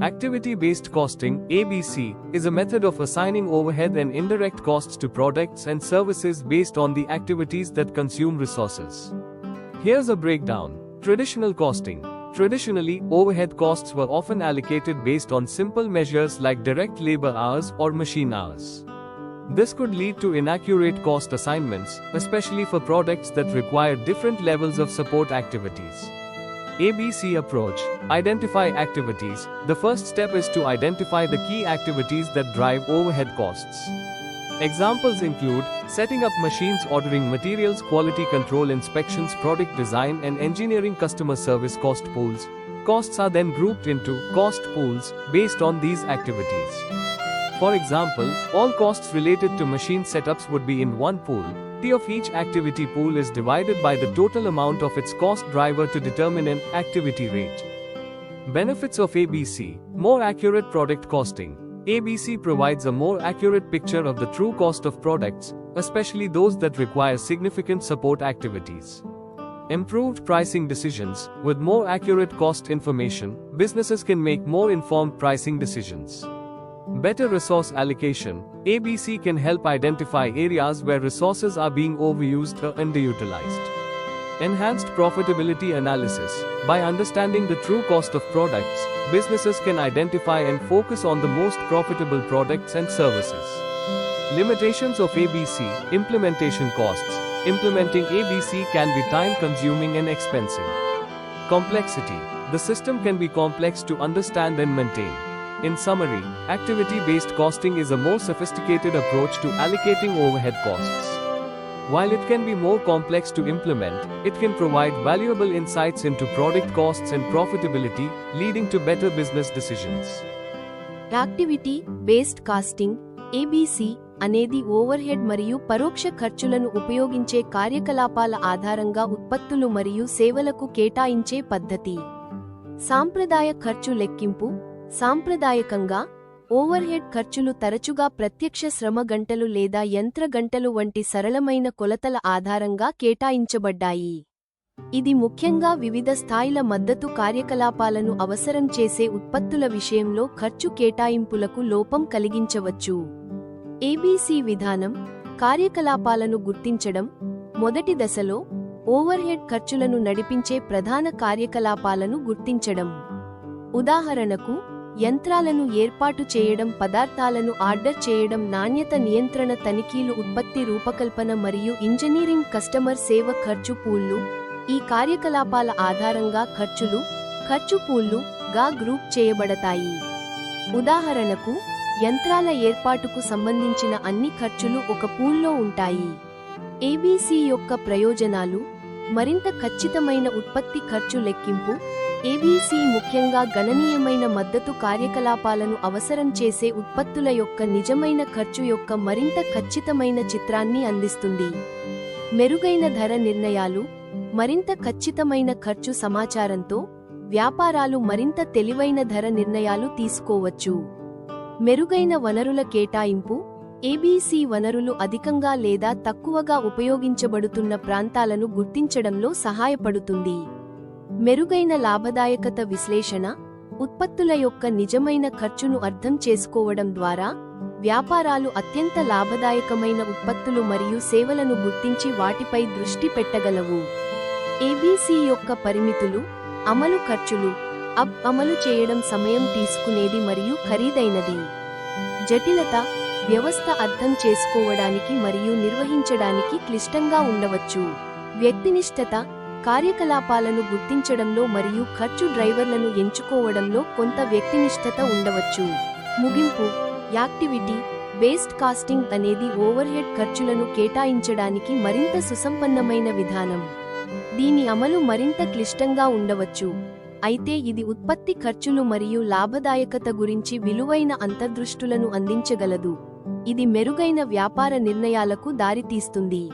Activity based costing, ABC, is a method of assigning overhead and indirect costs to products and services based on the activities that consume resources. Here's a breakdown Traditional costing. Traditionally, overhead costs were often allocated based on simple measures like direct labor hours or machine hours. This could lead to inaccurate cost assignments, especially for products that require different levels of support activities. ABC approach Identify activities. The first step is to identify the key activities that drive overhead costs. Examples include setting up machines, ordering materials, quality control inspections, product design, and engineering customer service cost pools. Costs are then grouped into cost pools based on these activities. For example, all costs related to machine setups would be in one pool, T of each activity pool is divided by the total amount of its cost driver to determine an activity rate. Benefits of ABC More accurate product costing. ABC provides a more accurate picture of the true cost of products, especially those that require significant support activities. Improved pricing decisions. With more accurate cost information, businesses can make more informed pricing decisions. Better resource allocation. ABC can help identify areas where resources are being overused or underutilized. Enhanced profitability analysis. By understanding the true cost of products, businesses can identify and focus on the most profitable products and services. Limitations of ABC Implementation costs. Implementing ABC can be time consuming and expensive. Complexity The system can be complex to understand and maintain. In summary, activity based costing is a more sophisticated approach to allocating overhead costs. While it can be more complex to implement, it can provide valuable insights into product costs and profitability, leading to better business decisions. Activity based costing ABC అనేది overhead మరియు పరోక్ష ఖర్చులను ఉపయోగించే కార్యకలాపాల ఆధారంగా ఉత్పత్తులు మరియు సేవలకు కేటాయించే పద్ధతి సాంప్రదాయ ఖర్చు లెక్కింపు సాంప్రదాయకంగా ఓవర్హెడ్ ఖర్చులు తరచుగా ప్రత్యక్ష శ్రమ గంటలు లేదా యంత్ర గంటలు వంటి సరళమైన కొలతల ఆధారంగా కేటాయించబడ్డాయి. ఇది ముఖ్యంగా వివిధ స్థాయిల మద్దతు కార్యకలాపాలను అవసరం చేసే ఉత్పత్తుల విషయంలో ఖర్చు కేటాయింపులకు లోపం కలిగించవచ్చు. ఏబీసీ విధానం కార్యకలాపాలను గుర్తించడం మొదటి దశలో ఓవర్హెడ్ ఖర్చులను నడిపించే ప్రధాన కార్యకలాపాలను గుర్తించడం. ఉదాహరణకు యంత్రాలను ఏర్పాటు చేయడం పదార్థాలను ఆర్డర్ చేయడం నాణ్యత నియంత్రణ తనిఖీలు ఉత్పత్తి రూపకల్పన మరియు ఇంజనీరింగ్ కస్టమర్ సేవ ఖర్చు పూళ్ళు ఈ కార్యకలాపాల ఆధారంగా ఖర్చులు ఖర్చు పూళ్ళు గా గ్రూప్ చేయబడతాయి. ఉదాహరణకు యంత్రాల ఏర్పాటుకు సంబంధించిన అన్ని ఖర్చులు ఒక పూల్లో ఉంటాయి. ఏబీసీ యొక్క ప్రయోజనాలు మరింత ఖచ్చితమైన ఉత్పత్తి ఖర్చు లెక్కింపు ఏబీసీ ముఖ్యంగా గణనీయమైన మద్దతు కార్యకలాపాలను అవసరం చేసే ఉత్పత్తుల యొక్క నిజమైన ఖర్చు యొక్క మరింత ఖచ్చితమైన చిత్రాన్ని అందిస్తుంది. మెరుగైన ధర నిర్ణయాలు మరింత ఖచ్చితమైన ఖర్చు సమాచారంతో వ్యాపారాలు మరింత తెలివైన ధర నిర్ణయాలు తీసుకోవచ్చు. మెరుగైన వనరుల కేటాయింపు ఏబీసీ వనరులు అధికంగా లేదా తక్కువగా ఉపయోగించబడుతున్న ప్రాంతాలను గుర్తించడంలో సహాయపడుతుంది. మెరుగైన లాభదాయకత విశ్లేషణ ఉత్పత్తుల యొక్క నిజమైన ఖర్చును అర్థం చేసుకోవడం ద్వారా వ్యాపారాలు అత్యంత లాభదాయకమైన ఉత్పత్తులు మరియు సేవలను గుర్తించి వాటిపై దృష్టి పెట్టగలవు. ఏబీసీ యొక్క పరిమితులు అమలు ఖర్చులు అప్ అమలు చేయడం సమయం తీసుకునేది మరియు ఖరీదైనది. జటిలత వ్యవస్థ అర్థం చేసుకోవడానికి మరియు నిర్వహించడానికి క్లిష్టంగా ఉండవచ్చు. వ్యక్తినిష్టత కార్యకలాపాలను గుర్తించడంలో మరియు ఖర్చు డ్రైవర్లను ఎంచుకోవడంలో కొంత వ్యక్తినిష్టత ఉండవచ్చు. ముగింపు. యాక్టివిటీ. బేస్డ్ కాస్టింగ్ అనేది ఓవర్హెడ్ ఖర్చులను కేటాయించడానికి మరింత సుసంపన్నమైన విధానం. దీని అమలు మరింత క్లిష్టంగా ఉండవచ్చు. అయితే ఇది ఉత్పత్తి ఖర్చులు మరియు లాభదాయకత గురించి విలువైన అంతర్దృష్టులను అందించగలదు. ఇది మెరుగైన వ్యాపార నిర్ణయాలకు దారితీస్తుంది.